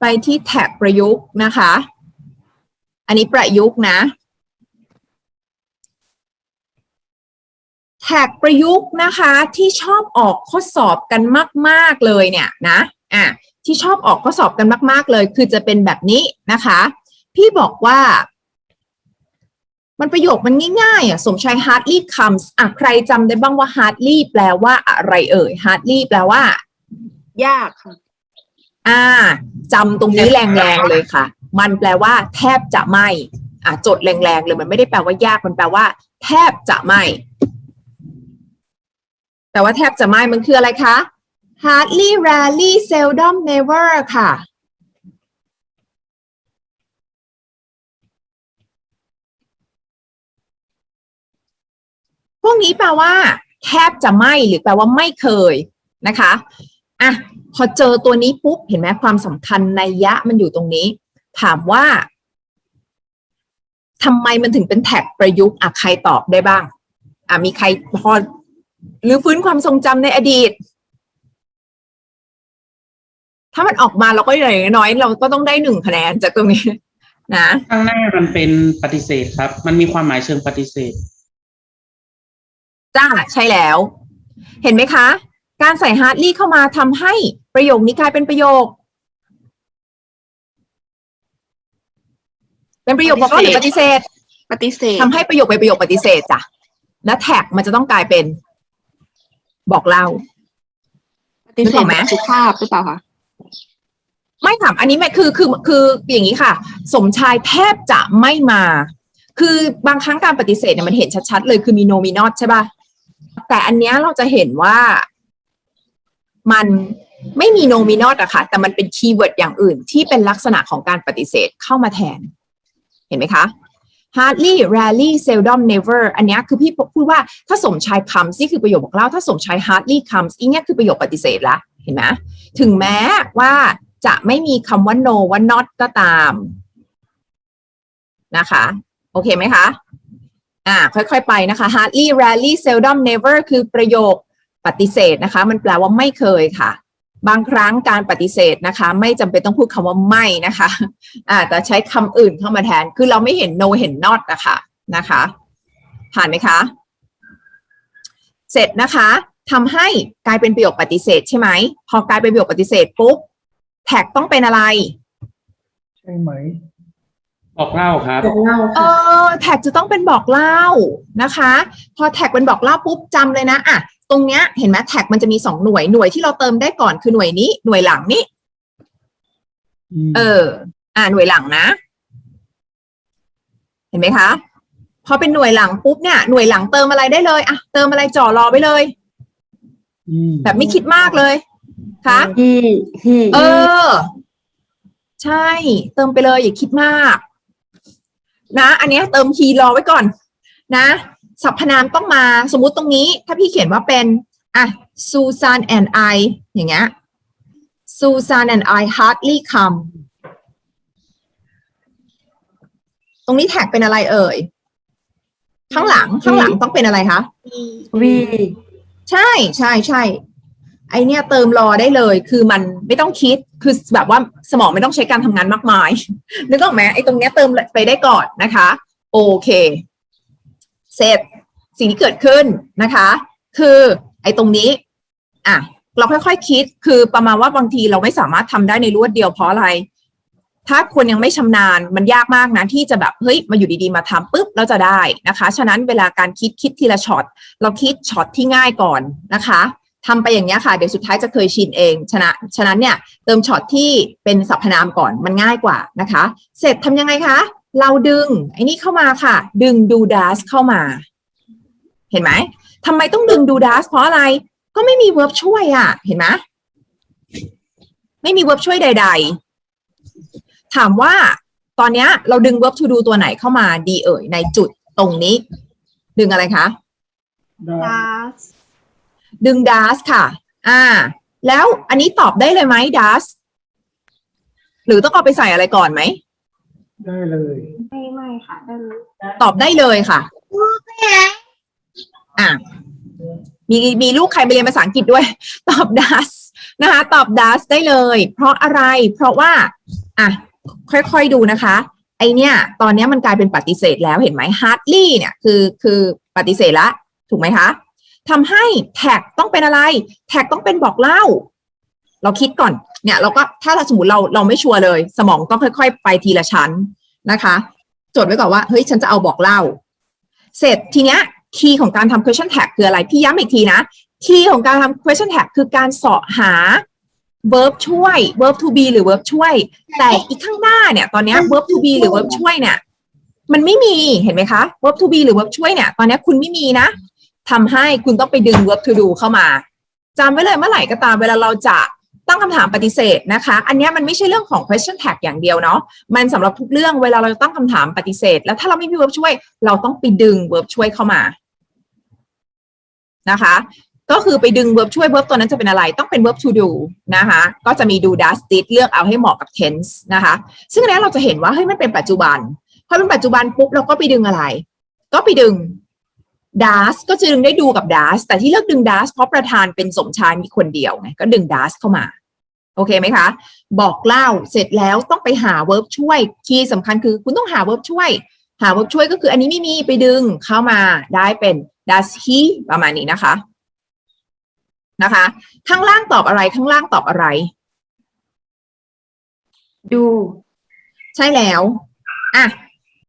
ไปที่แท็กประยุกต์นะคะ อันนี้ประยุกต์นะ แท็กประยุกต์นะคะที่ชอบออกข้อสอบกันมาก ๆ เลยเนี่ยนะอะที่ชอบออกข้อสอบกันมาก ๆ เลย คือจะเป็นแบบนี้นะคะ พี่บอกว่า มันประโยคมันง่ายๆอะสมชาย hardly comes อะใครจำได้บ้างว่า hardly แปลว่าอะไรเอ่ย hardly แปลว่า ยากค่ะ อ่าจำตรงนี้แรงๆเลยค่ะ มันแปลว่า แทบจะไม่อะจดแรงๆเลยมันไม่ได้แปลว่ายากมันแปลว่า แทบจะไม่ แต่ว่าแทบจะไม่มันคืออะไรคะ hardly rarely seldom never ค่ะ พวกนี้แปลว่า แทบจะไม่หรือแปลว่าไม่เคยนะคะอะ พอเจอตัวนี้ปุ๊บเห็นไหมความสำคัญในยยะมันอยู่ตรงนี้ ถามว่าทำไมมันถึงเป็นแท็กประยุกต์อะใครตอบได้บ้าง อะมีใครพอหรือฟื้นความทรงจำในอดีต ถ้ามันออกมาเราก็อย่างน้อยๆเราก็ต้องได้หนึ่งคะแนนจากตรงนี้ นะข้างหน้ามันเป็นปฏิเสธครับ มันมีความหมายเชิงปฏิเสธจ้าใช่แล้ว เห็นไหมคะ การใส่ hardly เข้ามาทำให้ ประโยคนี้กลายเป็นประโยค เป็นประโยคบอกเล่าหรือปฏิเสธ ปฏิเสธทำให้ประโยคเป็นประโยคปฏิเสธจ้ะและแท็กมันจะต้องกลายเป็น บอกเล่าปฏิเสนึกอธอกไหมแบบสุภาพหรือเปล่าคะไม่ถามอันนี้ไม่คือคือคืออย่างนี้ค่ะ สมชายแทบจะไม่มา คือบางครั้งการปฏิเสธเนี่ยมันเห็นชัดๆเลยคือมีโนมินอตใช่ป่ะแต่อันเนี้ยเราจะเห็นว่ามัน ไม่มีโนมินอตอะค่ะ แต่มันเป็นคีย์เวิร์ดอย่างอื่น ที่เป็นลักษณะของการปฏิเสธเข้ามาแทน เห็นไหมคะ hardly rarely seldom never อันนี้คือพี่พูดว่าถ้าสมชาย comes นี่คือประโยคบอกเล่า ถ้าสมชาย hardly comes อีเนี้ยคือประโยคปฏิเสธละเห็นไหมถึงแม้ว่าจะไม่มีคำว่า no ว่า not ก็ตามนะคะ โอเคไหมคะอ่าค่อยๆไปนะคะ hardly rarely seldom never คือประโยคปฏิเสธนะคะ มันแปลว่าไม่เคยค่ะ บางครั้งการปฏิเสธนะคะ ไม่จำเป็นต้องพูดคำว่าไม่นะคะอ่าแต่ใช้คำอื่นเข้ามาแทน คือเราไม่เห็น no เห็น not นะคะนะคะ ผ่านไหมคะ เสร็จนะคะทำให้กลายเป็นประโยคปฏิเสธใช่ไหม พอกลายเป็นประโยคปฏิเสธปุ๊บแท็กต้องเป็นอะไร ใช่ไหม บอกเล่าครับเออแท็กจะต้องเป็นบอกเล่านะคะ พอแท็กเป็นบอกเล่าปุ๊บจำเลยนะอะตรงเนี้ยเห็นไหมแท็กมันจะมีสองหน่วยหน่วยที่เราเติมได้ก่อนคือหน่วยนี้หน่วยหลังนี้มเออ อ่าหน่วยหลังนะ เห็นไหมคะ พอเป็นหน่วยหลังปุ๊บเนี่ยหน่วยหลังเติมอะไรได้เลยอะเติมอะไรจ่อรอไว้เลยมแบบไม่คิดมากเลยคะ อืมอืมเออ ใช่ เติมไปเลยอย่าคิดมาก นะ อันเนี้ยเติมคีย์รอไว้ก่อน นะ สรรพนามต้องมาสมมุติตรงนี้ ถ้าพี่เขียนว่าเป็น อะ Susan and I อย่างเงี้ย Susan and I hardly come ตรงนี้แท็กเป็นอะไรเอ่ย ข้างหลังข้างหลังต้องเป็นอะไรคะ วี ใช่ใช่ใช่ ไอเนี้ยเติมรอได้เลย คือมันไม่ต้องคิด คือแบบว่าสมองไม่ต้องใช้การทำงานมากมาย นึกออกไหมไอตรงเนี้ยเติมไปได้ก่อนนะคะ โอเค เสร็จสิ่งที่เกิดขึ้นนะคะ คือไอตรงนี้ อะ เราค่อยๆคคิด คือประมาณว่าบางทีเราไม่สามารถทำได้ในรวดเดียวเพราะอะไร ถ้าคนยังไม่ชำนาญมันยากมากนะ ที่จะแบบ เฮ้ย มาอยู่ดีๆ มาทำปุ๊บแล้วจะได้นะคะ ฉะนั้นเวลาการคิดคิดทีละช็อต เราคิดช็อตที่ง่ายก่อนนะคะ ทำไปอย่างนี้ค่ะ เดี๋ยวสุดท้ายจะเคยชินเองฉะนั้นฉะนั้นเนี่ยเติมช็อตที่เป็นสรรพนามก่อนมันง่ายกว่านะคะ เสร็จทำยังไงคะ เราดึงไอ้นี่เข้ามาค่ะ ดึงดูดัสเข้ามา เห็นไหมทำไมต้องดึงดูดัสเพราะอะไรก็ไม่มีเวิร์บช่วยอะ เห็นไหมไม่มีเวิร์บช่วยใด ๆ ถามว่าตอนนี้เราดึง verb to do ตัวไหนเข้ามาดีเอ่ยในจุดตรงนี้ ดึงอะไรคะได้ดาสดึง does ค่ะ อ่า แล้วอันนี้ตอบได้เลยไหม does หรือต้องเอาไปใส่อะไรก่อนไหม ได้เลยไม่ไม่ค่ะได้เลยตอบได้เลยค่ะ อ่ามีมีลูกใครไปเรียนภาษาอังกฤษด้วย ตอบ does นะคะ ตอบ does ได้เลย เพราะอะไร เพราะว่า อะ ค่อยๆดูนะคะ ไอเนี่ยตอนเนี้ยมันกลายเป็นปฏิเสธแล้วเห็นไหม hardly เนี่ย คือคือปฏิเสธละ ถูกไหมคะ ทำให้แท็กต้องเป็นอะไร แท็กต้องเป็นบอกเล่า เราคิดก่อนเนี่ยเราก็ถ้าเราสมมติเราเราไม่ชัวร์เลย สมองต้องค่อย ๆ ไปทีละชั้นนะคะจดไว้ก่อนว่าเฮ้ยฉันจะเอาบอกเล่า เสร็จทีเนี้ยคีย์ของการทำ question tag คืออะไรพี่ย้ำอีกทีนะคีย์ของการทำ question tag คือการเสาะหา verb ช่วย verb to be หรือ verb ช่วย แต่อีกข้างหน้าเนี่ย ตอนเนี้ย verb to be หรือ verb ช่วยเนี่ย มันไม่มีเห็นไหมคะ verb to be หรือ verb ช่วยเนี่ย ตอนเนี้ยคุณไม่มีนะ ทำให้คุณต้องไปดึง verb to do เข้ามาจำไว้เลยเมื่อไหร่ก็ตามเวลาเราจะตั้งคำถามปฏิเสธนะคะ อันนี้มันไม่ใช่เรื่องของ question tag อย่างเดียวเนาะ มันสำหรับทุกเรื่องเวลาเราตั้งคำถามปฏิเสธ แล้วถ้าเราไม่มี verb ช่วย เราต้องไปดึง verb ช่วยเข้ามา นะคะ ก็คือไปดึง verb ช่วย verb ตัวนั้นจะเป็นอะไร ต้องเป็น verb to do นะคะ ก็จะมี do does did เลือกเอาให้เหมาะกับ tense นะคะ ซึ่งอันนี้เราจะเห็นว่าเฮ้ยมันเป็นปัจจุบัน พอเป็นปัจจุบันปุ๊บเราก็ไปดึงอะไร ก็ไปดึง does ก็จะดึงได้ดูกับ does แต่ที่เลือกดึง does เพราะประธานเป็นสมชายมีคนเดียวไงก็ดึง does เข้ามา โอเคไหมคะ บอกเล่าเสร็จแล้วต้องไปหา verb ช่วยคีย์สำคัญคือคุณต้องหา verb ช่วย หา verb ช่วยก็คืออันนี้ไม่มีไปดึงเข้ามาได้เป็น does he ประมาณนี้นะคะนะคะ ข้างล่างตอบอะไรข้างล่างตอบอะไร ดู ใช่แล้วอะ